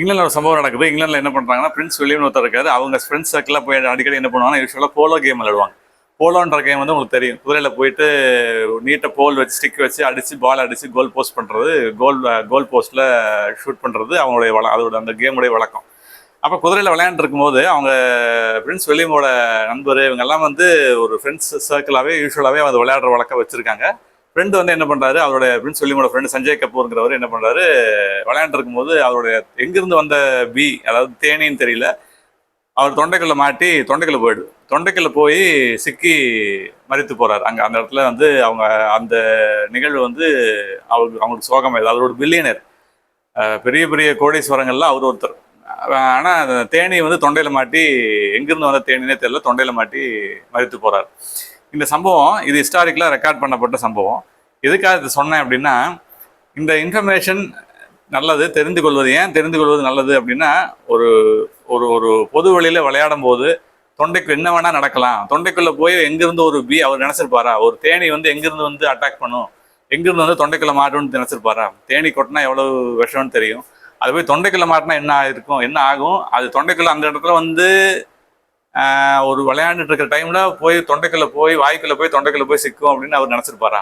இங்கிலாந்துல ஒரு சம்பவம் நடக்குது. இங்கிலாந்துல என்ன பண்றாங்கன்னா பிரின்ஸ் வில்லியம் ஒருத்தர் இருக்காரு. அவங்க ஃப்ரெண்ட்ஸ் சர்க்கிளில் போய் அடிக்கடி என்ன பண்ணுவாங்கன்னா யூஸ்வலாக போலோ கேம் விளையாடுவாங்க. போலோன்ற கேம் வந்து உங்களுக்கு தெரியும். குதிரையில் போயிட்டு நீட்டை போல் வச்சு ஸ்டிக் வச்சு அடித்து பால் அடித்து கோல் போஸ்ட் பண்ணுறது கோல் கோல் போஸ்ட்டில் ஷூட் பண்ணுறது அவங்களுடைய வள அதோட அந்த கேமுடைய வழக்கம். அப்போ குதிரையில் விளையாண்டுருக்கும் போது அவங்க ஃப்ரெண்ட்ஸ் வில்லியமோட நண்பர் இவங்கெல்லாம் வந்து ஒரு ஃப்ரெண்ட்ஸ் சர்க்கிளாவே யூஸ்வலாகவே அது விளையாடுற வழக்கம் வச்சுருக்காங்க. ஃப்ரெண்டு வந்து என்ன பண்றாரு? அவருடைய பிரின்ஸ் வில்லியமோட ஃப்ரெண்டு சஞ்சய் கபூருங்கிறவர் என்ன பண்றாரு? விளையாண்டு இருக்கும்போது அவருடைய எங்கிருந்து வந்த பி அதாவது தேனின்னு தெரியல. அவர் தொண்டைக்குள்ள மாட்டி தொண்டைக்குள்ள போயிடுது. தொண்டைக்குள்ள போய் சிக்கி மறித்து போறாரு. அங்க அந்த இடத்துல வந்து அவங்க அந்த நிகழ்வு வந்து அவருக்கு அவங்களுக்கு சோகம் அவர் ஒரு பில்லியனர் பெரிய பெரிய கோடீஸ்வரங்கள்ல அவர் ஒருத்தர். ஆனால் ஆனா அந்த தேனி வந்து தொண்டையில மாட்டி எங்கிருந்து வந்த தேனினே தெரியல. தொண்டையில மாட்டி மறித்து போறாரு. இந்த சம்பவம் இது ஹிஸ்டாரிக்கலாக ரெக்கார்ட் பண்ணப்பட்ட சம்பவம். எதுக்காக இது சொன்னேன் அப்படின்னா இந்த இன்ஃபர்மேஷன் நல்லது தெரிந்து கொள்வது. ஏன் தெரிந்து கொள்வது நல்லது அப்படின்னா ஒரு ஒரு ஒரு பொது வழியில் விளையாடும் போது தொண்டைக்கு என்ன வேணால் நடக்கலாம். தொண்டைக்குள்ளே போய் எங்கேருந்து ஒரு பி அவர் நினச்சிருப்பாரா? ஒரு தேனி வந்து எங்கேருந்து வந்து அட்டாக் பண்ணும்? எங்கேருந்து வந்து தொண்டைக்குள்ளே மாட்டும்னு நினச்சிருப்பாரா? தேனி கொட்டினா எவ்வளவு விஷம்னு தெரியும். அது போய் தொண்டைக்குள்ளே மாட்டினா என்ன இருக்கும் என்ன ஆகும்? அது தொண்டைக்குள்ளே அந்த இடத்துல வந்து ஒரு விளையாண்டுட்டு இருக்கிற டைம்ல போய் தொண்டைக்குள்ள போய் வாய்க்குள்ள போய் தொண்டைக்குள்ள போய் சிக்கும் அப்படின்னு அவர் நினச்சிருப்பாரா?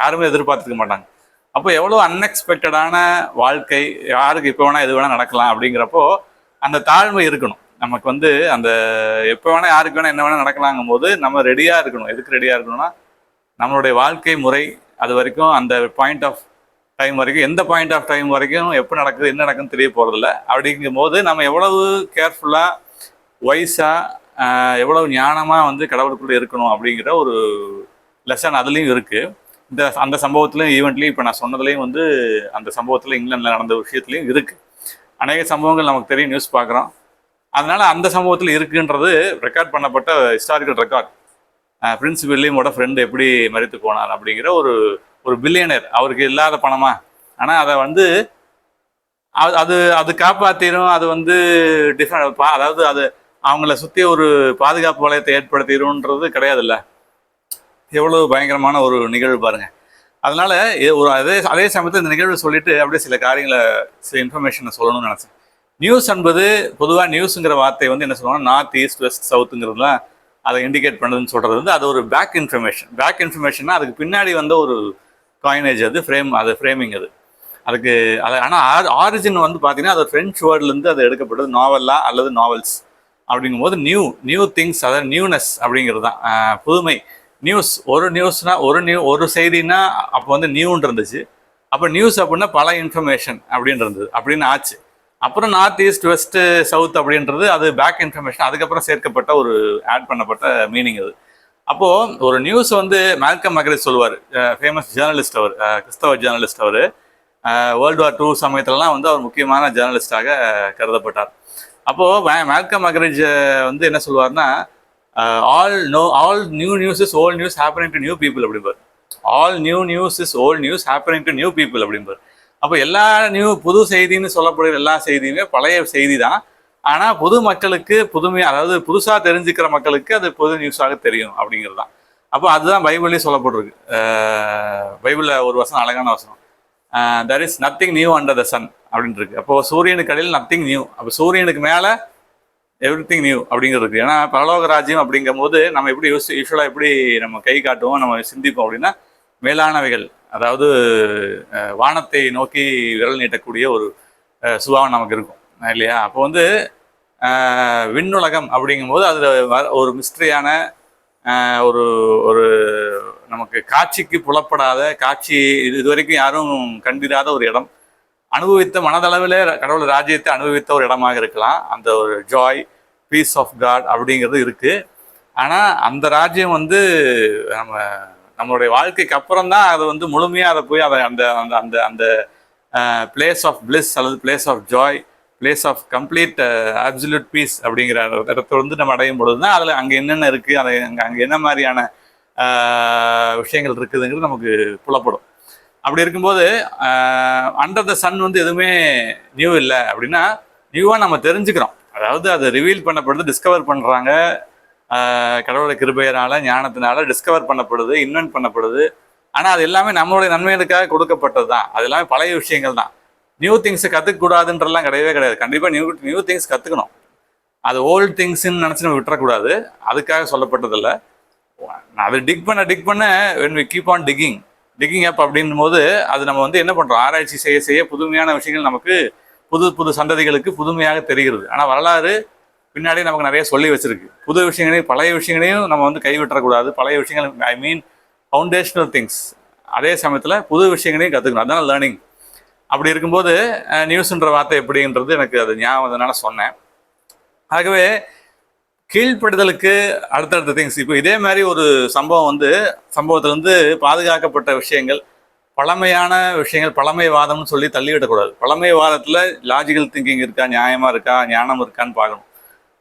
யாருமே எதிர்பார்த்துக்க மாட்டாங்க. அப்போ எவ்வளோ அன்எக்ஸ்பெக்டடான வாழ்க்கை யாருக்கு இப்போ வேணால் எது வேணால் நடக்கலாம் அப்படிங்கிறப்போ அந்த தாழ்மை இருக்கணும். நமக்கு வந்து அந்த எப்போ வேணால் யாருக்கு வேணால் என்ன வேணால் நடக்கலாங்கும் போது நம்ம ரெடியாக இருக்கணும். எதுக்கு ரெடியாக இருக்கணும்னா நம்மளுடைய வாழ்க்கை முறை அது வரைக்கும் அந்த பாயிண்ட் ஆஃப் டைம் வரைக்கும் எந்த பாயிண்ட் ஆஃப் டைம் வரைக்கும் எப்போ நடக்குது என்ன நடக்குதுன்னு தெரிய போகிறதில்ல அப்படிங்கும் போது நம்ம எவ்வளவு கேர்ஃபுல்லாக வைஸாக எவ்வளவு ஞானமாக வந்து கடவுளுக்குள்ளே இருக்கணும் அப்படிங்கிற ஒரு லெசன் அதுலேயும் இருக்குது இந்த அந்த சம்பவத்துலையும் ஈவெண்ட்லேயும் இப்போ நான் சொன்னதுலேயும் வந்து அந்த சம்பவத்தில் இங்கிலாண்டில் நடந்த விஷயத்துலையும் இருக்குது அநேக சம்பவங்கள் நமக்கு தெரியும் நியூஸ் பார்க்குறோம். அதனால் அந்த சம்பவத்தில் இருக்குன்றது ரெக்கார்ட் பண்ணப்பட்ட ஹிஸ்டாரிக்கல் ரெக்கார்ட் பிரின்ஸ் வில்லியமோட ஃப்ரெண்டு எப்படி மறித்து போனார் அப்படிங்கிற ஒரு ஒரு பில்லியனர் அவருக்கு இல்லாத பணமா. ஆனால் அதை வந்து அது- அது அது காப்பாற்றிடும் அது வந்து டிஃபன் அதாவது அது அவங்கள சுற்றி ஒரு பாதுகாப்பு வளையத்தை ஏற்படுத்திடும்ன்றது கிடையாதுல்ல. எவ்வளவு பயங்கரமான ஒரு நிகழ்வு பாருங்கள் அதனால் ஒரு அதே அதே சமயத்தில் இந்த நிகழ்வு சொல்லிட்டு அப்படியே சில காரியங்களை சில இன்ஃபர்மேஷனை சொல்லணும்னு நினச்சேன். நியூஸ் என்பது பொதுவாக நியூஸுங்கிற வார்த்தை வந்து என்ன சொல்லுவாங்க நார்த் ஈஸ்ட் வெஸ்ட் சவுத்துங்கிறதுலாம் அதை இண்டிகேட் பண்ணுதுன்னு சொல்கிறது வந்து அது ஒரு பேக் இன்ஃபர்மேஷன் பேக் இன்ஃபர்மேஷன்னா அதுக்கு பின்னாடி வந்த ஒரு காயினேஜ் அது ஃப்ரேம் அது ஃப்ரேமிங் அது. அதுக்கு அது ஆனால் ஆரிஜின் வந்து பார்த்தீங்கன்னா அது ஃப்ரெஞ்ச் வேர்ட்லேருந்து அது எடுக்கப்பட்டது நாவலா அல்லது நாவல்ஸ் அப்படிங்கும்போது நியூ நியூ திங்ஸ் அதாவது நியூனஸ் அப்படிங்கிறது தான். புதுமை நியூஸ் ஒரு நியூஸ்னால் ஒரு நியூ ஒரு செய்தினா அப்போ வந்து நியூன்னு இருந்துச்சு. அப்போ நியூஸ் அப்படின்னா பல இன்ஃபர்மேஷன் அப்படின்னு இருந்தது அப்படின்னு ஆச்சு. அப்புறம் நார்த் ஈஸ்ட் வெஸ்ட்டு சவுத் அப்படின்றது அது பேக் இன்ஃபர்மேஷன் அதுக்கப்புறம் சேர்க்கப்பட்ட ஒரு ஆட் பண்ணப்பட்ட மீனிங் அது. அப்போது ஒரு நியூஸ் வந்து மேல்கம் மகரேஜ் சொல்லுவார். ஃபேமஸ் ஜேர்னலிஸ்ட் அவர் கிறிஸ்தவ ஜேர்னலிஸ்ட் அவர். வேர்ல்டு வார் டூ சமயத்துலலாம் வந்து அவர் முக்கியமான ஜேர்னலிஸ்டாக கருதப்பட்டார். அப்போ மேல்கம் மகரேஜ் வந்து என்ன சொல்லுவார்னா all no all new news is old news happening to new people அப்படிம்பார். All new news is old news happening to new people அப்படிம்பார். அப்போ எல்லா நியூ புது செய்தின்னு சொல்லப்படுகிற எல்லா செய்தியுமே பழைய செய்தி தான். ஆனால் பொது மக்களுக்கு புதுமையாக அதாவது புதுசாக தெரிஞ்சுக்கிற மக்களுக்கு அது புது நியூஸாக தெரியும் அப்படிங்கிறது தான். அப்போ அதுதான் பைபிள்லேயே சொல்லப்பட்டிருக்கு. பைபிளில் ஒரு வசனம் அழகான வசனம். There is nothing new under the sun அப்படின்னு இருக்கு. அப்போ சூரியனுக்கு அடியில் நத்திங் நியூ அப்போ சூரியனுக்கு மேலே எவ்ரி திங் நியூ அப்படிங்கிறது இருக்குது ஏன்னா பரலோக ராஜ்யம் அப்படிங்கும் போது நம்ம எப்படி யூஸ் யூஸ்வலாக எப்படி நம்ம கை காட்டுவோம் நம்ம சிந்திப்போம் அப்படின்னா மேலானவைகள் அதாவது uh, வானத்தை நோக்கி விரல் நீட்டக்கூடிய ஒரு uh, சுபாவம் நமக்கு இருக்கும். இல்லையா? அப்போ வந்து uh, விண்ணுலகம் அப்படிங்கும்போது அதில் ஒரு மிஸ்ட்ரியான ஒரு ஒரு நமக்கு காட்சிக்கு புலப்படாத காட்சி இது இதுவரைக்கும் யாரும் கண்டிராத ஒரு இடம். அனுபவித்த மனதளவில் கடவுள் ராஜ்யத்தை அனுபவித்த ஒரு இடமாக இருக்கலாம். அந்த ஒரு ஜாய் பீஸ் ஆஃப் காட் அப்படிங்கிறது இருக்குது ஆனால் அந்த ராஜ்யம் வந்து நம்ம நம்மளுடைய வாழ்க்கைக்கு அப்புறம் தான் அது வந்து முழுமையாக அதை போய் அதை அந்த அந்த அந்த அந்த பிளேஸ் ஆஃப் பிளிஸ் அல்லது place of joy place of complete absolute peace அப்படிங்கிற இடத்த வந்து நம்ம அடையும் பொழுது தான் அதில் அங்கே என்னென்ன இருக்குது அதை அங்கே அங்கே என்ன மாதிரியான விஷயங்கள் இருக்குதுங்கிறது நமக்கு புலப்படும். அப்படி இருக்கும்போது அண்டர் த சன் வந்து எதுவுமே நியூ இல்லை அப்படின்னா நியூவாக நம்ம தெரிஞ்சுக்கிறோம். அதாவது அதை ரிவீல் பண்ணப்படுது டிஸ்கவர் பண்ணுறாங்க கடவுளை கிருபையினால ஞானத்தினால டிஸ்கவர் பண்ணப்படுது இன்வென்ட் பண்ணப்படுது. ஆனால் அது எல்லாமே நம்மளுடைய நன்மைகளுக்காக கொடுக்கப்பட்டது தான் அது எல்லாமே பழைய விஷயங்கள் தான் நியூ திங்ஸை கற்றுக்கூடாதுன்றலாம் கிடையவே கிடையாது. கண்டிப்பாக நியூ நியூ திங்ஸ் கற்றுக்கணும் அது ஓல்டு திங்ஸ்ன்னு நினச்சி நம்ம விட்டுறக்கூடாது. அதுக்காக சொல்லப்பட்டதில்ல. அது டிக் பண்ண டிக் பண்ண when we keep on ticking ticking up அப்படின்னும் போது அது நம்ம வந்து என்ன பண்ணுறோம் ஆராய்ச்சி செய்ய செய்ய புதுமையான விஷயங்கள் நமக்கு புது புது சந்ததிகளுக்கு புதுமையாக தெரிகிறது. ஆனால் வரலாறு பின்னாடி நமக்கு நிறைய சொல்லி வச்சிருக்கு. புது விஷயங்களையும் பழைய விஷயங்களையும் நம்ம வந்து கைவிட்டக்கூடாது பழைய விஷயங்கள் ஐ மீன் ஃபவுண்டேஷனல் திங்ஸ் அதே சமயத்தில் புது விஷயங்களையும் கற்றுக்கணும் அதுதான் லேர்னிங் அப்படி இருக்கும்போது நியூஸ்ன்ற வார்த்தை எப்படின்றது எனக்கு அது ஞாபகம் வந்ததுனால சொன்னேன். ஆகவே கீழ்ப்படுதலுக்கு அடுத்தடுத்த திங்ஸ் இப்போ இதே மாதிரி ஒரு சம்பவம் வந்து சம்பவத்திலேருந்து பாதுகாக்கப்பட்ட விஷயங்கள் பழமையான விஷயங்கள் பழமைவாதம்னு சொல்லி தள்ளிவிடக்கூடாது. பழமைவாதத்தில் லாஜிக்கல் திங்கிங் இருக்கா நியாயமாக இருக்கா ஞானம் இருக்கான்னு பார்க்கணும்.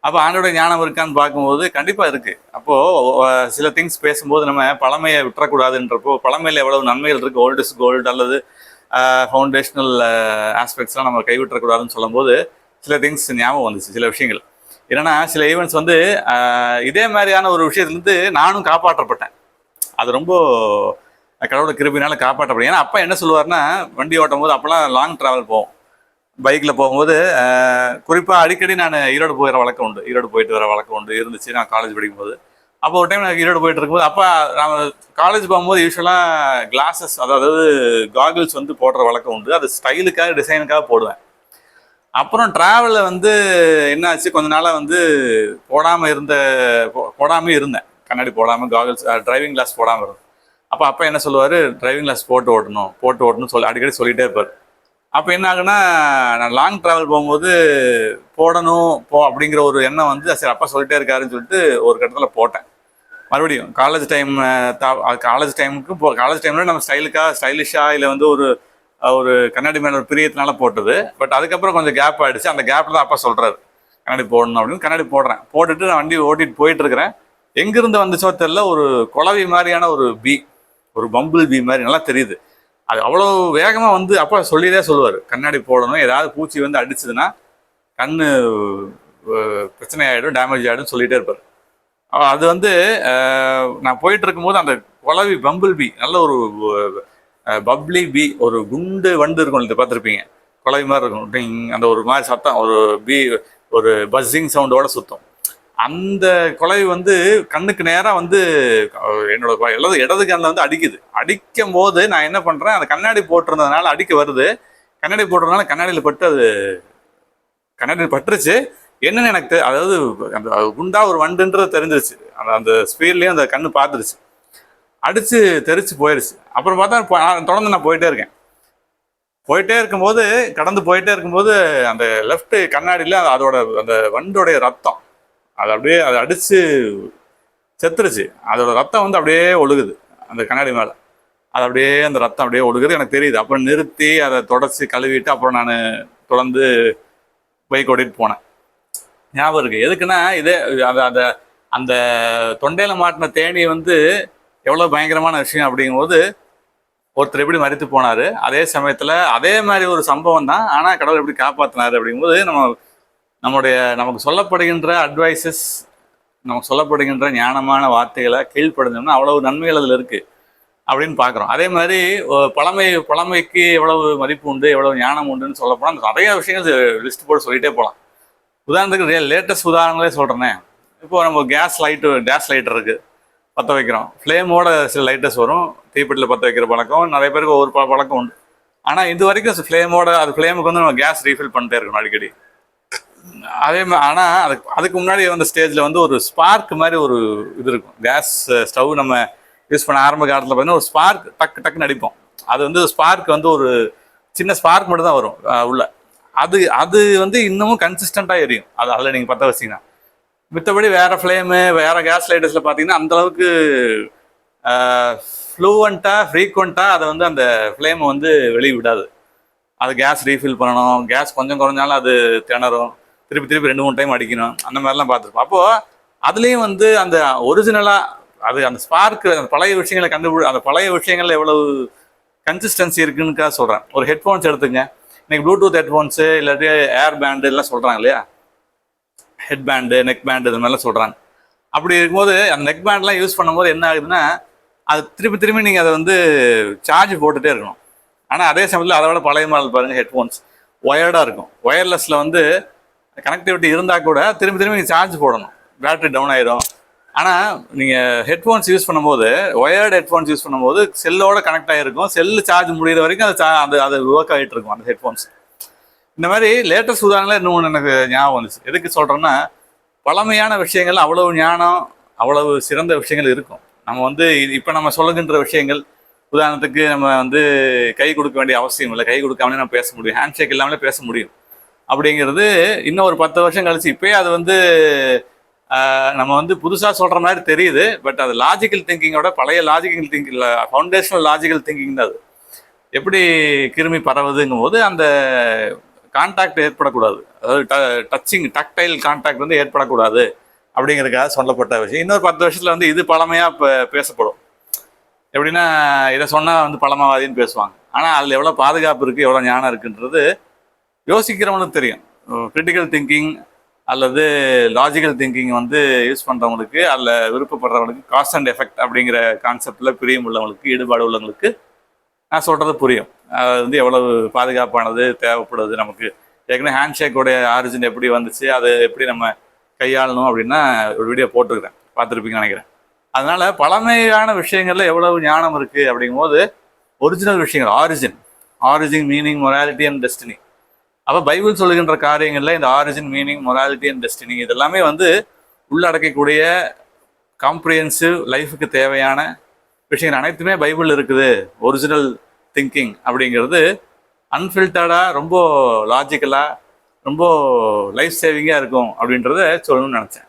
அப்போ ஆண்டோட ஞானம் இருக்கான்னு பார்க்கும்போது கண்டிப்பாக இருக்குது அப்போது சில திங்ஸ் பேசும்போது நம்ம பழமையை விட்டுறக்கூடாதுன்றப்போ பழமையில் எவ்வளவு நன்மைகள் இருக்குது ஓல்டு இஸ் கோல்டு அல்லது ஃபவுண்டேஷனல் ஆஸ்பெக்ட்ஸ்லாம் நம்ம கைவிட்டக்கூடாதுன்னு சொல்லும்போது சில திங்ஸ் ஞாபகம் வந்துச்சு சில விஷயங்கள். என்னன்னா சில ஈவெண்ட்ஸ் வந்து இதே மாதிரியான ஒரு விஷயத்துலேருந்து நானும் காப்பாற்றப்பட்டேன். அது ரொம்ப கடவுளை கிருபினால காப்பாற்றப்படும் ஏன்னா அப்பா என்ன சொல்லுவார்னா வண்டி ஓட்டும் போது அப்போலாம் லாங் ட்ராவல் போவோம். பைக்கில் போகும்போது குறிப்பாக அடிக்கடி நான் ஈரோடு போகிற வழக்கம் உண்டு. ஈரோடு போயிட்டு வர வழக்கம் உண்டு. இருந்துச்சு நான் காலேஜ் படிக்கும்போது. அப்போ ஒரு டைம் நான் ஈரோடு போயிட்டு இருக்கும்போது அப்போ நான் காலேஜ் போகும்போது யூஸ்வலாக கிளாஸஸ் அதாவது காகிள்ஸ் வந்து போடுற வழக்கம் உண்டு. அது ஸ்டைலுக்காக டிசைனுக்காக போடுவேன். அப்புறம் ட்ராவலில் வந்து என்னாச்சு? கொஞ்ச நாளாக வந்து போடாமல் இருந்த போடாமல் இருந்தேன். கண்ணாடி போடாமல் காகிள்ஸ் டிரைவிங் கிளாஸ் போடாமல் இருந்தேன். அப்போ அப்பா என்ன சொல்லுவார்? டிரைவிங் கிளாஸ் போட்டு ஓட்டணும் போட்டு ஓட்டணும் சொல்லி அடிக்கடி சொல்லிட்டே இருப்பார். அப்போ என்ன ஆகுனா நான் லாங் ட்ராவல் போகும்போது போடணும் போ அப்படிங்கிற ஒரு எண்ணம் வந்து சரி அப்பா சொல்லிட்டே இருக்காருன்னு சொல்லிட்டு ஒரு கட்டத்தில் போட்டேன். மறுபடியும் காலேஜ் டைம் காலேஜ் டைமுக்கு போ காலேஜ் டைமில் நம்ம ஸ்டைலுக்காக ஸ்டைலிஷாக இல்லை வந்து ஒரு ஒரு கண்ணாடி மேலே ஒரு பிரியத்தினால போட்டது. பட் அதுக்கப்புறம் கொஞ்சம் கேப் ஆகிடுச்சு அந்த கேப்பில் தான் அப்பா சொல்கிறாரு கண்ணாடி போடணும் அப்படின்னு. கண்ணாடி போடுறேன். போட்டுட்டு நான் வண்டி ஓட்டிட்டு போயிட்டு இருக்கிறேன் எங்கிருந்து வந்துச்சோ தெரியல ஒரு குழவி மாதிரியான ஒரு பீ ஒரு பம்பிள் பீ மாதிரி நல்லா தெரியுது. அது அவ்வளோ வேகமாக வந்து அப்பா சொல்லியே சொல்லுவார் கண்ணாடி போடணும். ஏதாவது பூச்சி வந்து அடிச்சதுன்னா கண்ணு பிரச்சனை ஆகிடும் டேமேஜ் ஆகிடும் சொல்லிட்டே இருப்பார். அது வந்து நான் போயிட்டு இருக்கும்போது அந்த குழவி பம்பிள் பி நல்ல ஒரு பப்ளி பி ஒரு குண்டு வண்டு இருக்கும் இது பார்த்துருப்பீங்க? குழவி மாதிரி இருக்கும். டிங் அந்த ஒரு மாதிரி சத்தம் ஒரு பி ஒரு பஸ்ஸிங் சவுண்டோட சுத்தம். அந்த குழவி வந்து கண்ணுக்கு நேராக வந்து என்னோட எல்லாம் இடது இடது கண்ணில் வந்து அடிக்குது. அடிக்கும் போது நான் என்ன பண்ணுறேன் அந்த கண்ணாடி போட்டிருந்ததுனால அடிக்க வருது. கண்ணாடி போட்டிருந்தனால கண்ணாடியில் பட்டு அது கண்ணாடியில் பட்டுருச்சு. என்னன்னு எனக்கு தெ- அதாவது அந்த குண்டா ஒரு வண்டுன்றது தெரிஞ்சிருச்சு. அந்த அந்த ஸ்பீட்லேயும் அந்த கண்ணு பார்த்துருச்சு. அடித்து தெரிச்சு போயிடுச்சு அப்புறம் பார்த்தா இப்போ நான் தொடர்ந்து நான் போயிட்டே இருக்கேன். போயிட்டே இருக்கும்போது கடந்து போயிட்டே இருக்கும்போது அந்த லெஃப்ட் கண்ணாடியில் அதோட அந்த வண்டோடைய ரத்தம் அது அப்படியே அதை அடித்து செத்துருச்சு. அதோட ரத்தம் வந்து அப்படியே ஒழுகுது அந்த கண்ணாடி மேலே. அது அப்படியே அந்த ரத்தம் அப்படியே ஒழுகுது. எனக்கு தெரியுது. அப்புறம் நிறுத்தி அதை தொடச்சி கழுவிட்டு அப்புறம் நான் தொடர்ந்து பைக் ஓட்டிட்டு போனேன். ஞாபகம் இருக்கு. எதுக்குன்னா இதே அந்த அந்த அந்த தொண்டையில் மாட்டின தேனி வந்து எவ்வளோ பயங்கரமான விஷயம் அப்படிங்கும்போது ஒருத்தர் எப்படி மறித்து போனாரு அதே சமயத்தில் அதே மாதிரி ஒரு சம்பவம் தான் ஆனால் கடவுள் எப்படி காப்பாற்றினார் அப்படிங்கும்போது நம்ம நம்முடைய நமக்கு சொல்லப்படுகின்ற அட்வைசஸ் நமக்கு சொல்லப்படுகின்ற ஞானமான வார்த்தைகளை கீழ்ப்படைஞ்சோம்னா அவ்வளவு நன்மைகள் அதில் இருக்குது அப்படின்னு பார்க்குறோம். அதே மாதிரி பழமை பழமைக்கு எவ்வளவு மதிப்பு உண்டு எவ்வளவு ஞானம் உண்டுன்னு சொல்லப்போனால் நிறைய விஷயங்கள் லிஸ்ட் போட்டு சொல்லிகிட்டே போகலாம் உதாரணத்துக்கு லேட்டஸ்ட் உதாரணங்களே சொல்கிறேனே இப்போ நம்ம கேஸ் லைட்டு கேஸ் லைட்டர் இருக்குது பற்ற வைக்கிறோம். ஃப்ளேமோட சில லைட்டர்ஸ் வரும். தீப்பெட்டியில் பற்ற வைக்கிற பழக்கம். நிறைய பேருக்கு ஒவ்வொரு பழக்கம் உண்டு. ஆனால் இது வரைக்கும் ஃப்ளேமோட அது ஃப்ளேமுக்கு வந்து நம்ம கேஸ் ரீஃபில் பண்ணிட்டே இருக்கணும் அடிக்கடி. அதே மாதிரி ஆனால் அதுக்கு அதுக்கு முன்னாடி வந்த ஸ்டேஜில் வந்து ஒரு ஸ்பார்க் மாதிரி ஒரு இது இருக்கும். கேஸ் ஸ்டவ் நம்ம யூஸ் பண்ண ஆரம்ப காலத்தில் பார்த்தீங்கன்னா ஒரு ஸ்பார்க் டக்கு டக்குன்னு அடிப்போம். அது வந்து ஸ்பார்க் வந்து ஒரு சின்ன ஸ்பார்க் மட்டும் தான் வரும் உள்ள. அது அது வந்து இன்னமும் கன்சிஸ்டண்ட்டாக எரியும். அது அதில் நீங்கள் பற்ற வச்சிங்கன்னா. மித்தபடி வேறு ஃப்ளேமு வேறு கேஸ் லைட்டர்ஸில் பார்த்தீங்கன்னா அந்த அளவுக்கு ஃப்ளூவண்ட்டாக ஃப்ரீக்வெண்ட்டாக அதை வந்து அந்த ஃப்ளேமை வந்து வெளியே விடாது. அது கேஸ் ரீஃபில் பண்ணணும். கேஸ் கொஞ்சம் குறைஞ்சாலும் அது திணறும். திருப்பி திருப்பி ரெண்டு மூணு டைம் அடிக்கணும். அந்த மாதிரிலாம் பார்த்துருப்போம் அப்போது அதுலேயும் வந்து அந்த ஒரிஜினலாக அது அந்த ஸ்பார்க்கு அந்த பழைய விஷயங்களை கண்டுபிடி அந்த பழைய விஷயங்கள்ல எவ்வளவு கன்சிஸ்டன்சி இருக்குன்னுக்காக சொல்கிறேன் ஒரு ஹெட்ஃபோன்ஸ் எடுத்துங்க. இன்னைக்கு ப்ளூடூத் ஹெட்ஃபோன்ஸு இல்லாட்டி ஏர் பேண்டு எல்லாம் சொல்கிறாங்க இல்லையா? ஹெட் பேண்டு நெக் பேண்டு இது மாதிரிலாம் சொல்கிறாங்க அப்படி இருக்கும்போது அந்த நெக் பேண்ட்லாம் யூஸ் பண்ணும்போது என்ன ஆகுதுன்னா அது திருப்பி திரும்பி நீங்கள் அதை வந்து சார்ஜ் போட்டுகிட்டே இருக்கணும். ஆனால் அதே சமயத்தில் அதை விட பழைய மாடல் பாருங்கள் ஹெட்ஃபோன்ஸ் ஒயர்டாக இருக்கும். ஒயர்லெஸில் வந்து கனெக்டிவிட்டி இருந்தால் கூட திரும்பி திரும்பி நீங்கள் சார்ஜ் போடணும். பேட்டரி டவுன் ஆயிரும். ஆனால் நீங்கள் ஹெட்ஃபோன்ஸ் யூஸ் பண்ணும்போது ஒயர்டு ஹெட்ஃபோன்ஸ் யூஸ் பண்ணும்போது செல்லோட கனெக்ட் ஆகிருக்கும் செல்லு சார்ஜ் முடியிற வரைக்கும் அது cha- அது அது ஒர்க் ஆகிட்டு இருக்கும் அந்த ஹெட்ஃபோன்ஸ் இந்த மாதிரி லேட்டஸ்ட் உதாரணம் இன்னொன்று எனக்கு ஞாபகம் வந்துச்சு. எதுக்கு சொல்கிறேன்னா பழமையான விஷயங்கள் அவ்வளவு ஞானம் அவ்வளவு சிறந்த விஷயங்கள் இருக்கும். நம்ம வந்து இப்போ நம்ம சொல்லுகின்ற விஷயங்கள் உதாரணத்துக்கு நம்ம வந்து கை கொடுக்க வேண்டிய அவசியம் இல்லை. கை கொடுக்காமலே நம்ம பேச முடியும். ஹேண்ட் ஷேக் இல்லாமலே பேச முடியும். அப்படிங்கிறது இன்னும் ஒரு பத்து வருஷம் கழிச்சு இப்போயே அது வந்து நம்ம வந்து புதுசாக சொல்கிற மாதிரி தெரியுது பட் அது லாஜிக்கல் திங்கிங்கோட பழைய logical thinking foundational logical thinking தான் அது. எப்படி கிருமி பரவுதுங்கும் போது அந்த கான்டாக்ட் ஏற்படக்கூடாது. அதாவது டச்சிங் டக்டைல் கான்டாக்ட் வந்து ஏற்படக்கூடாது அப்படிங்கிறதுக்காக சொல்லப்பட்ட விஷயம். இன்னொரு பத்து வருஷத்தில் வந்து இது பழமையாக இப்போ பேசப்படும். எப்படின்னா இதை சொன்னால் வந்து பழமவாதின்னு பேசுவாங்க. ஆனால் அதில் எவ்வளோ பாதுகாப்பு இருக்குது எவ்வளோ ஞானம் இருக்குன்றது யோசிக்கிறவனுக்கு தெரியும். கிரிட்டிக்கல் திங்கிங் அல்லது லாஜிக்கல் திங்கிங் வந்து யூஸ் பண்ணுறவங்களுக்கு அதில் விருப்பப்படுறவங்களுக்கு காஸ்ட் அண்ட் எஃபெக்ட் அப்படிங்கிற கான்செப்டில் பிரியம் உள்ளவங்களுக்கு ஈடுபாடு உள்ளவங்களுக்கு நான் சொல்கிறது புரியும். அது வந்து எவ்வளவு பாதுகாப்பானது தேவைப்படுது நமக்கு. ஏற்கனவே ஹேண்ட் ஷேக்கோடைய ஆரிஜின் எப்படி வந்துச்சு அது எப்படி நம்ம கையாளணும் அப்படின்னா ஒரு வீடியோ போட்டுருக்கிறேன். பார்த்துருப்பீங்கன்னு நினைக்கிறேன். அதனால் பழமையான விஷயங்களில் எவ்வளவு ஞானம் இருக்குது அப்படிங்கும்போது ஒரிஜினல் விஷயங்கள் origin origin meaning morality and destiny அப்போ பைபிள் சொல்லுகின்ற காரியங்களில் இந்த origin meaning morality and destiny இதெல்லாமே வந்து உள்ளடக்கக்கூடிய காம்ப்ரிஹென்சிவ் லைஃபுக்கு தேவையான விஷயங்கள் அனைத்துமே பைபிள் இருக்குது. ஒரிஜினல் திங்கிங் அப்படிங்கிறது அன்ஃபில்டர்டாக ரொம்ப லாஜிக்கலாக ரொம்ப லைஃப் சேவிங்காக இருக்கும் அப்படின்றத சொல்லணும்னு நினச்சேன்.